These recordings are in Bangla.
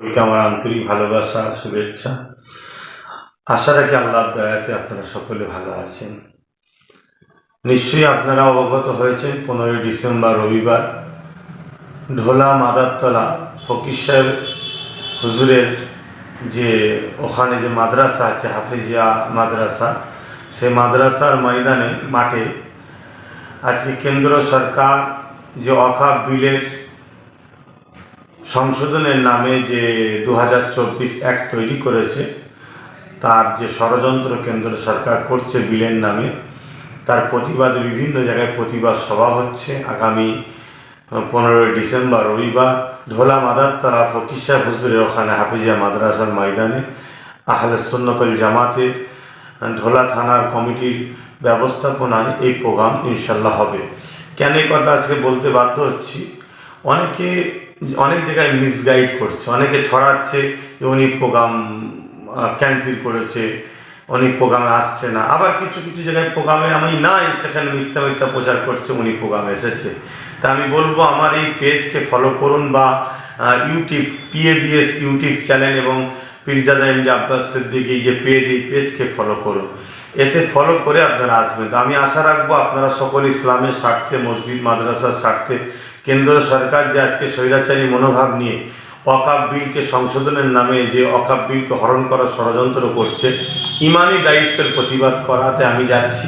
সকলকে আমার আন্তরিক ভালোবাসা, শুভেচ্ছা। আশা রাখি আল্লাহর দয়াতে আপনারা সকলে ভালো আছেন। নিশ্চয়ই আপনারা অবগত হয়েছেন, পনেরোই ডিসেম্বর রবিবার ঢোলা মাদারতলা ফকির সাহেব হুজুরের যে ওখানে যে মাদ্রাসা আছে, হাফিজিয়া মাদ্রাসা, সেই মাদ্রাসার ময়দানে মাঠে আজকে কেন্দ্র সরকার যে অকাপ বিলের সংশোধনের নামে যে দু হাজার চব্বিশ অ্যাক্ট তৈরি করেছে, তার যে ষড়যন্ত্র কেন্দ্র সরকার করছে বিলের নামে, তার প্রতিবাদে বিভিন্ন জায়গায় প্রতিবাদ সভা হচ্ছে। আগামী পনেরোই ডিসেম্বর রবিবার ঢোলা মাদারতলা ফকির সাহেব হুজুরের ওখানে হাফিজিয়া মাদ্রাসার ময়দানে আহলে সুন্নতুল জামাতে ঢোলা থানার কমিটির ব্যবস্থাপনায় এই প্রোগ্রাম ইনশাল্লাহ হবে। কেন এই কথা আজকে বলতে বাধ্য হচ্ছি? অনেকে অনেক জায়গায় মিসগাইড করছে। অনেকে ছড়াচ্ছে যে উনি প্রোগ্রাম ক্যান্সেল করেছে, উনি প্রোগ্রামে আসছে না। আবার কিছু কিছু জায়গায় প্রোগ্রামে আমি নাই, সেখানে মিথ্যা মিথ্যা প্রচার করছে, উনি প্রোগ্রামে এসেছে। তা আমি বলব, আমার এই পেজকে ফলো করুন বা ইউটিউব পিএবিএস ইউটিউব চ্যানেল এবং পীরজাদা এমডি আব্বাস এই যে পেজ এই পেজকে ফলো করুন। এতে ফলো করে আপনারা আসবেন। তো আমি আশা রাখব আপনারা সকল ইসলামের স্বার্থে, মসজিদ, মাদ্রাসার স্বার্থে কেন্দ্র সরকার যে আজকে স্বৈরাচারী মনোভাব নিয়ে অকাপ বিলকে সংশোধনের নামে যে অকাপ বিলকে হরণ করার ষড়যন্ত্র করছে ইমানি দায়িত্বের প্রতিবাদ করাতে আমি যাচ্ছি।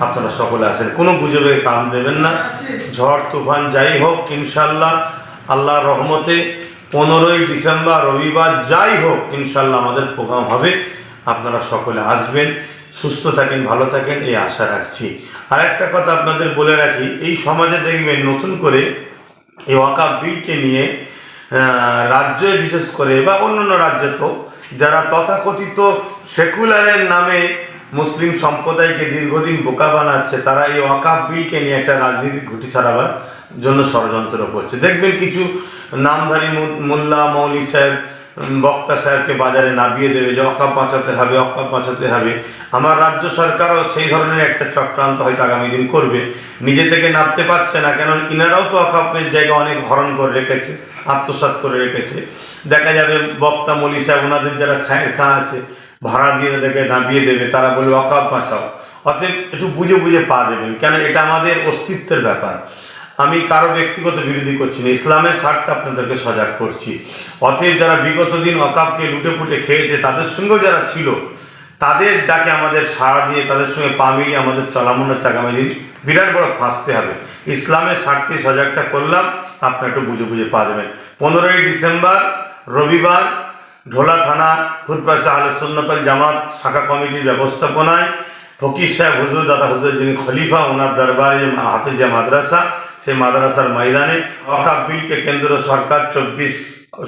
আপনারা সকলে আসেন কোনো গুজবে কাম দেবেন না। ঝড়, তুফান, যাই হোক, ইনশাল্লাহ, আল্লাহর রহমতে পনেরোই ডিসেম্বর, রবিবার, যাই হোক, ইনশাল্লাহ আমাদের প্রোগ্রাম হবে। আপনারা সকলে আসবেন, সুস্থ থাকেন, ভালো থাকেন, এই আশা রাখছি। আর একটা কথা আপনাদের বলে রাখি, এই সমাজে দেখবেন নতুন করে এই ওয়াকাফ বিলকে নিয়ে রাজ্যে বিশেষ করে বা অন্যান্য রাজ্যে তো যারা তথাকথিত সেকুলারের নামে মুসলিম সম্প্রদায়কে দীর্ঘদিন বোকা বানাচ্ছে, তারা এই ওয়াকাফ বিলকে নিয়ে একটা রাজনীতিক ঘুটি ছাড়াবার জন্য ষড়যন্ত্র করছে। দেখবেন কিছু নামধারী মোল্লা, মৌলী সাহেব বক্তা সাহেবকে বাজারে নামিয়ে দেবে যে অকাপ বাঁচাতে হবে, অকাপ বাঁচাতে হবে। আমার রাজ্য সরকারও সেই ধরনের একটা চক্রান্ত হয়তো আগামী দিন করবে। নিজে থেকে নামতে পারছে না কেন ইনারাও তো অকাপের জায়গা অনেক হরণ করে রেখেছে, আত্মসাৎ করে রেখেছে। দেখা যাবে বক্তা মলি সাহেব, ওনাদের যারা খায় খা আছে, ভাড়া দিয়ে তাদেরকে নামিয়ে দেবে, তারা বলবে, অকাপ বাঁচাও। অতএব একটু বুঝে বুঝে পা দেবেন, কেন এটা আমাদের অস্তিত্বের ব্যাপার। আমি কারও ব্যক্তিগত বিরোধী করছি না, ইসলামের স্বার্থে আপনাদেরকে সজাগ করছি। অতএব যারা বিগত দিন অকাপকে লুটে পুটে খেয়েছে, তাদের সঙ্গেও যারা ছিল, তাদের ডাকে আমাদের সাড়া দিয়ে, তাদের সঙ্গে পা মিলিয়ে আমাদের চলামুন্না চাগামী দিন বিরাট বড় ফাঁসতে হবে। ইসলামের স্বার্থে সজাগটা করলাম, আপনারা একটু বুঝে বুঝে পা দেবেন। পনেরোই ডিসেম্বর, রবিবার, ঢোলা থানা ফুটপাশে আলো সুন্নতল জামাত শাখা কমিটির ব্যবস্থাপনায় ফকির সাহেব হুজুর, দাদা হুজুর যিনি খলিফা, ওনার দরবারে হাফিজা মাদ্রাসা সেই মাদ্রাসার ময়দানে অকাপ বিলকে কেন্দ্র সরকার চব্বিশ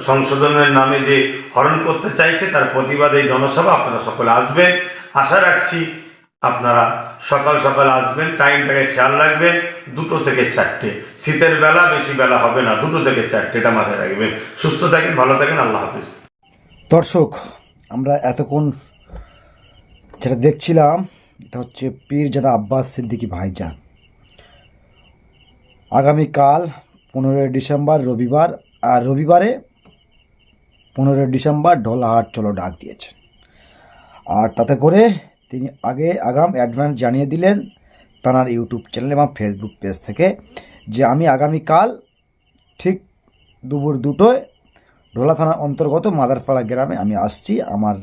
সংশোধনের নামে যে হরণ করতে চাইছে, তার প্রতিবাদে এই জনসভা। আপনারা সকলে আসবেন। আশা রাখছি আপনারা সকাল সকাল আসবেন। টাইমটাকে খেয়াল রাখবেন। দুটো থেকে চারটে। শীতের বেলা, বেশি বেলা হবে না। দুটো থেকে চারটে, এটা মাথায় রাখবেন। সুস্থ থাকেন, ভালো থাকেন। আল্লাহ হাফিজ। দর্শক, আমরা এতক্ষণ যেটা দেখছিলাম, এটা হচ্ছে পীর পীরজাদা আব্বাস সিদ্দিকী ভাইজান। আগামীকাল পনেরোই ডিসেম্বর রবিবার, আর রবিবারে পনেরোই ডিসেম্বর ঢোলাহাট চলো ডাক দিয়েছেন। আর তাতে করে তিনি আগে আগাম অ্যাডভান্স জানিয়ে দিলেন তাঁর ইউটিউব চ্যানেল এবং ফেসবুক পেজ থেকে যে আমি আগামীকাল ঠিক দুপুর দুটোয় ঢোলা থানার অন্তর্গত মাদারপাড়া গ্রামে আমি আসছি, আমার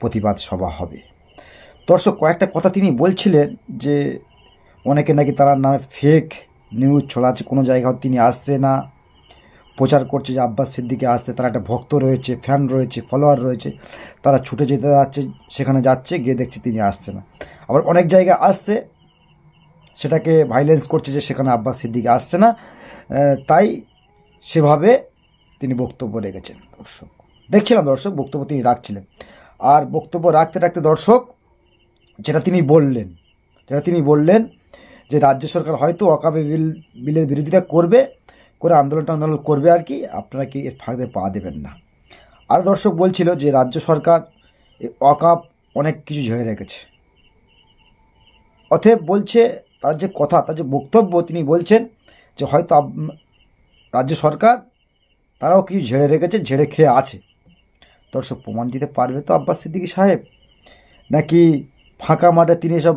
প্রতিবাদ সভা হবে। দর্শক, কয়েকটা কথা তিনি বলছিলেন যে অনেকে নাকি তার নামে ফেক নিউজ ছড়াচ্ছে, কোনো জায়গাও তিনি আসছে না। প্রচার করছে যে আব্বাস সিদ্দিকে আসছে, তারা একটা ভক্ত রয়েছে ফ্যান রয়েছে ফলোয়ার রয়েছে, তারা ছুটে যেতে যাচ্ছে, সেখানে যাচ্ছে, গিয়ে দেখছে তিনি আসছে না। আবার অনেক জায়গায় আসছে, সেটাকে ভাইলেন্স করছে যে সেখানে আব্বাস সিদ্দিকে আসছে না তাই সেভাবে তিনি বক্তব্য রেখেছেন, দর্শক। দেখছিলাম দর্শক, বক্তব্য তিনি রাখছিলেন। আর বক্তব্য রাখতে রাখতে দর্শক, যেটা তিনি বললেন, যেটা তিনি বললেন যে রাজ্য সরকার হয়তো অকাবে বিল, বিলের বিরোধিতা করবে, করে আন্দোলন আন্দোলন করবে আর কি, আপনারা কি এর ফাঁদে পা দেবেন না। আর দর্শক বলছিল যে রাজ্য সরকার অকাপ অনেক কিছু ঝেড়ে রেখেছে। অতএব বলছে, তার যে কথা, তার যে বক্তব্য তিনি বলছেন যে হয়তো রাজ্য সরকার তারাও কিছু ঝেড়ে রেখেছে, ঝেড়ে খেয়ে আছে। দর্শক প্রমাণ দিতে পারবে তো আব্বাস সিদ্দিকী সাহেব? নাকি ফাঁকা মাঠে তিনি সব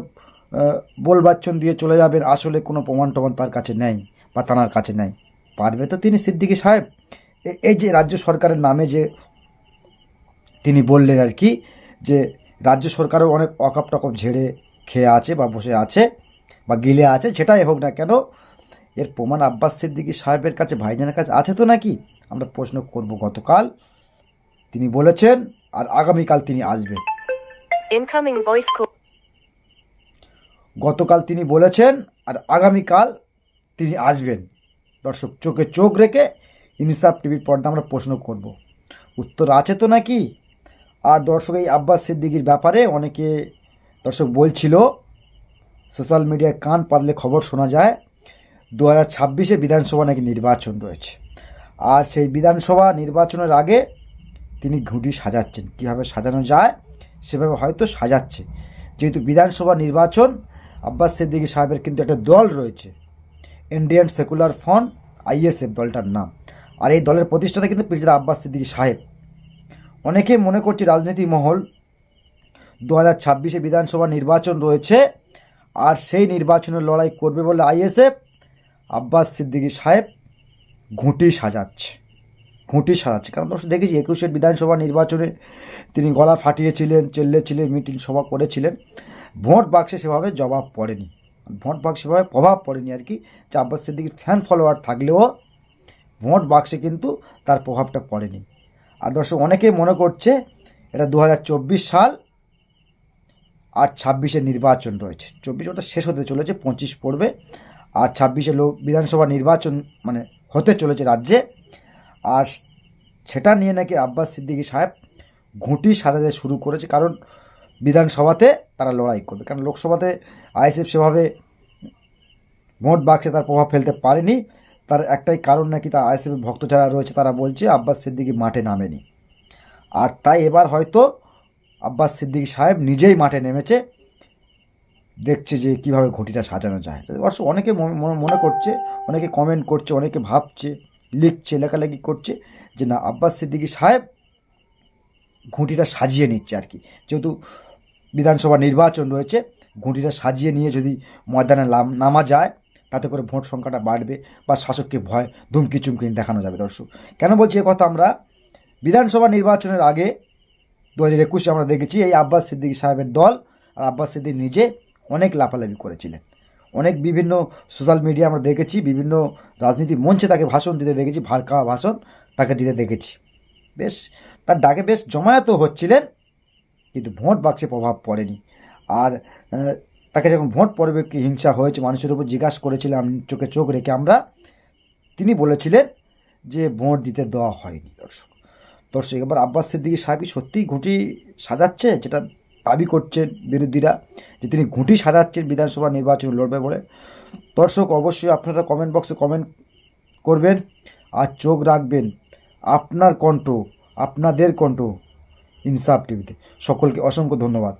বলবাচ্চন দিয়ে চলে যাবেন, আসলে কোনো প্রমাণ টমাণ তার কাছে নেই বা তানার কাছে নেই। পারবে তো তিনি সিদ্দিকি সাহেব? এই যে রাজ্য সরকারের নামে যে তিনি বললেন আর কি, যে রাজ্য সরকারও অনেক অকাপ টকপ ঝেড়ে খেয়ে আছে বা বসে আছে বা গিলে আছে, সেটাই হোক না কেন, এর প্রমাণ আব্বাস সিদ্দিকী সাহেবের কাছে, ভাইজানের কাছে আছে তো নাকি? আমরা প্রশ্ন করব গতকাল। তিনি বলেছেন, আর আগামীকাল তিনি আসবেন। Voice call. গতকাল তিনি বলেছেন আর আগামীকাল তিনি আসবেন। দর্শক, চোখে চোখ রেখে ইনসাফ টিভির পর্দা আমরা প্রশ্ন করব। উত্তর আছে তো নাকি? আর দর্শক, এই আব্বাস সিদ্দিকির ব্যাপারে অনেকে দর্শক বলছিল, সোশ্যাল মিডিয়ায় কান পাতলে খবর শোনা যায় দু হাজার ছাব্বিশে বিধানসভা নাকি নির্বাচন রয়েছে। আর সেই বিধানসভা নির্বাচনের আগে তিনি ঘুঁটি সাজাচ্ছেন। কীভাবে সাজানো যায়, সেভাবে হয়তো সাজাচ্ছে। যেহেতু বিধানসভা নির্বাচন আব্বাস সিদ্দিকী সাহেবের কিন্তু একটা দল রয়েছে। ইন্ডিয়ান সেকুলার ফ্রন্ট আইএসএফ দলটার নাম। আর এই দলের প্রতিষ্ঠাতা কিন্তু পিরজাদা আব্বাস সিদ্দিকী সাহেব। অনেকে মনে করছে রাজনীতি মহল। দু হাজার ছাব্বিশে বিধানসভা নির্বাচন রয়েছে আর সেই নির্বাচনের লড়াই করবে বলে আইএসএফ আব্বাস সিদ্দিকী সাহেব ঘুঁটি সাজাচ্ছে। ঘুঁটি সাজাচ্ছে। কারণ দর্শক, দেখেছি একুশের বিধানসভা নির্বাচনে তিনি গলা ফাটিয়েছিলেন, চেল্লেছিলেন, মিটিং সভা করেছিলেন। ভোট বাক্সে সেভাবে জবাব পড়েনি। ভোট বাক্সে সেভাবে প্রভাব পড়েনি আর কি। যে আব্বাস সিদ্দিকির ফ্যান ফলোয়ার থাকলেও ভোট বাক্সে কিন্তু তার প্রভাবটা পড়েনি। আর দর্শক, অনেকেই মনে করছে এটা দু হাজার চব্বিশ সাল আর ছাব্বিশে নির্বাচন রয়েছে। চব্বিশ ওটা শেষ হতে চলেছে, পঁচিশ পড়বে। আর ছাব্বিশে লোক বিধানসভা নির্বাচন মানে হতে চলেছে রাজ্যে। আর সেটা নিয়ে নাকি আব্বাস সিদ্দিকী সাহেব ঘুঁটি সাজাতে শুরু করেছে। কারণ বিধানসভাতে তারা লড়াই করবে। কারণ লোকসভাতে আইএসএফ সেভাবে ভোট বাক্সে তার প্রভাব ফেলতে পারেনি। তার একটাই কারণ নাকি তার আইএসএফ ভক্ত যারা রয়েছে তারা বলছে, আব্বাস সিদ্দিকি মাঠে নামেনি। আর তাই এবার হয়তো আব্বাস সিদ্দিকী সাহেব নিজেই মাঠে নেমেছে, দেখছে যে কীভাবে ঘটিটা সাজানো যায়। অবশ্য অনেকে মনে- করছে, অনেকে কমেন্ট করছে, অনেকে ভাবছে, লিখছে, লেখালেখি করছে যে না, আব্বাস সিদ্দিকী সাহেব ঘুঁটিটা সাজিয়ে নিচ্ছে আর কি। যেহেতু বিধানসভা নির্বাচন রয়েছে ঘুঁটিটা সাজিয়ে নিয়ে যদি ময়দানে নামা যায়, তাতে করে ভোট সংখ্যাটা বাড়বে বা শাসককে ভয় ধুমকি চুমকি দেখানো যাবে দর্শক। কেন বলছি কথা আমরা? বিধানসভা নির্বাচনের আগে দু হাজার একুশে আমরা দেখেছি এই আব্বাস সিদ্দিকী সাহেবের দল আর আব্বাস সিদ্দিক নিজে অনেক লাফালাফি করেছিলেন। অনেক বিভিন্ন সোশ্যাল মিডিয়া আমরা দেখেছি, বিভিন্ন রাজনীতি মঞ্চে তাকে ভাষণ দিতে দেখেছি, ভার খাওয়া ভাষণ তাকে দিতে দেখেছি। বেশ, তার ডাকে বেশ জমায়েত হচ্ছিলেন কিন্তু ভোট বাক্সে প্রভাব পড়েনি। আর তাকে যখন ভোট পড়বে কি হিংসা হয়েছে, মানুষের উপর জিজ্ঞাসা করেছিলাম চোখে চোখ রেখে আমরা, তিনি বলেছিলেন যে ভোট দিতে দেওয়া হয়নি। দর্শক দর্শক, এবার আব্বাস সিদ্দিকী সাহেব সত্যিই ঘুঁটি সাজাচ্ছে, যেটা দাবি করছেন বিরোধীরা, যে তিনি ঘুঁটি সাজাচ্ছেন বিধানসভা নির্বাচন লড়বে বলে? দর্শক, অবশ্যই আপনারা কমেন্ট বক্সে কমেন্ট করবেন আর চোখ রাখবেন। আপনার কণ্ঠ, আপনাদের কণ্ঠ ইনসাফ টিভিতে। সকলকে অসংখ্য ধন্যবাদ।